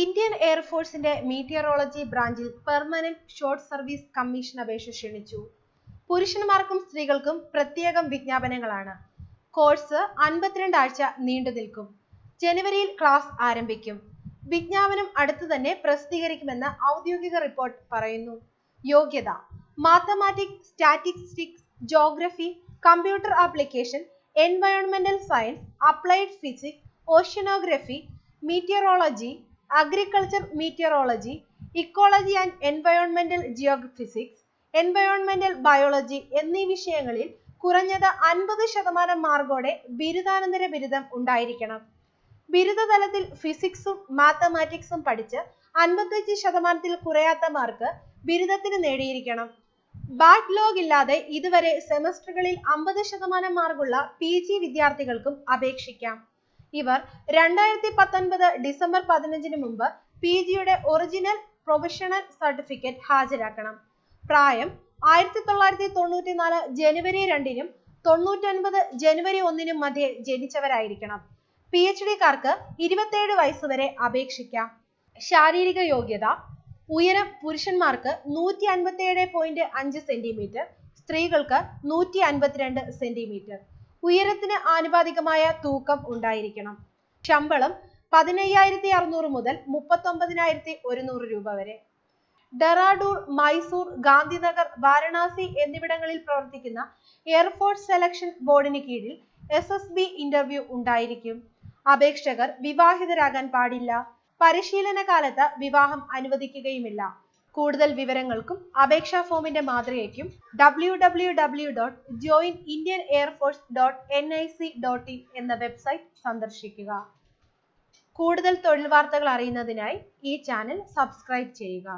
Indian എയർഫോഴ്സിന്റെ meteorology ബ്രാഞ്ചിൽ permanent short service commission അപേക്ഷ ക്ഷണിച്ചു. പുരുഷന്മാർക്കും സ്ത്രീകൾക്കും പ്രത്യേകം വിജ്ഞാപനങ്ങളാണ്. കോഴ്സ് അൻപത്തിരണ്ട് ആഴ്ച നീണ്ടു നിൽക്കും. ജനുവരിയിൽ ക്ലാസ് ആരംഭിക്കും. വിജ്ഞാപനം അടുത്തു തന്നെ പ്രസിദ്ധീകരിക്കുമെന്ന് ഔദ്യോഗിക റിപ്പോർട്ട് പറയുന്നു. യോഗ്യത mathematics statistics geography computer application എൻവയോൺമെന്റൽ science applied physics oceanography meteorology agriculture meteorology ecology and എൻവയോൺമെന്റൽ geophysics എൻവയോൺമെന്റൽ biology എന്നീ വിഷയങ്ങളിൽ കുറഞ്ഞത് അൻപത് ശതമാനം മാർക്കോടെ ബിരുദാനന്തര ബിരുദം ഉണ്ടായിരിക്കണം. ബിരുദതലത്തിൽ ഫിസിക്സും മാത്തമാറ്റിക്സും പഠിച്ച് അൻപത്തഞ്ച് ശതമാനത്തിൽ കുറയാത്ത മാർക്ക് ബിരുദത്തിന് നേടിയിരിക്കണം. ബാക്ക്ലോഗ് ഇല്ലാതെ ഇതുവരെ സെമസ്റ്ററുകളിൽ അമ്പത് ശതമാനം മാർക്കുള്ള പി ജി വിദ്യാർത്ഥികൾക്കും അപേക്ഷിക്കാം. ഇവർ രണ്ടായിരത്തി പത്തൊൻപത് ഡിസംബർ പതിനഞ്ചിന് മുമ്പ് പി ജിയുടെ ഒറിജിനൽ പ്രൊഫഷണൽ സർട്ടിഫിക്കറ്റ് ഹാജരാക്കണം. പ്രായം ആയിരത്തി തൊള്ളായിരത്തി തൊണ്ണൂറ്റി നാല് ജനുവരി രണ്ടിനും തൊണ്ണൂറ്റൊൻപത് ജനുവരി ഒന്നിനും മധ്യേ ജനിച്ചവരായിരിക്കണം. പി എച്ച് ഡിക്കാർക്ക് ഇരുപത്തേഴ് വയസ്സ് വരെ അപേക്ഷിക്കാം. ശാരീരിക യോഗ്യത ഉയരം പുരുഷന്മാർക്ക് നൂറ്റി അൻപത്തിയേഴ് പോയിന്റ് അഞ്ച് സെന്റിമീറ്റർ സ്ത്രീകൾക്ക് നൂറ്റി അൻപത്തിരണ്ട് സെന്റിമീറ്റർ. ഉയരത്തിന് ആനുപാതികമായ തൂക്കം ഉണ്ടായിരിക്കണം. ശമ്പളം പതിനയ്യായിരത്തി അറുന്നൂറ് മുതൽ മുപ്പത്തൊമ്പതിനായിരത്തി ഒരുന്നൂറ് രൂപ വരെ. ഡെറാഡൂർ മൈസൂർ ഗാന്ധിനഗർ വാരണാസി എന്നിവിടങ്ങളിൽ പ്രവർത്തിക്കുന്ന എയർഫോഴ്സ് സെലക്ഷൻ ബോർഡിന് കീഴിൽ എസ് എസ് ബി ഇന്റർവ്യൂ ഉണ്ടായിരിക്കും. അപേക്ഷകർ വിവാഹിതരാകാൻ പാടില്ല. പരിശീലന കാലത്ത് വിവാഹം അനുവദിക്കുകയുമില്ല. കൂടുതൽ വിവരങ്ങൾക്കും അപേക്ഷാ ഫോമിന്റെ മാതൃകയ്ക്കും W W W dot join Indian airforce dot N I C dot in എന്ന വെബ്സൈറ്റ് സന്ദർശിക്കുക. കൂടുതൽ തൊഴിൽ വാർത്തകൾ അറിയുന്നതിനായി ഈ ചാനൽ സബ്സ്ക്രൈബ് ചെയ്യുക.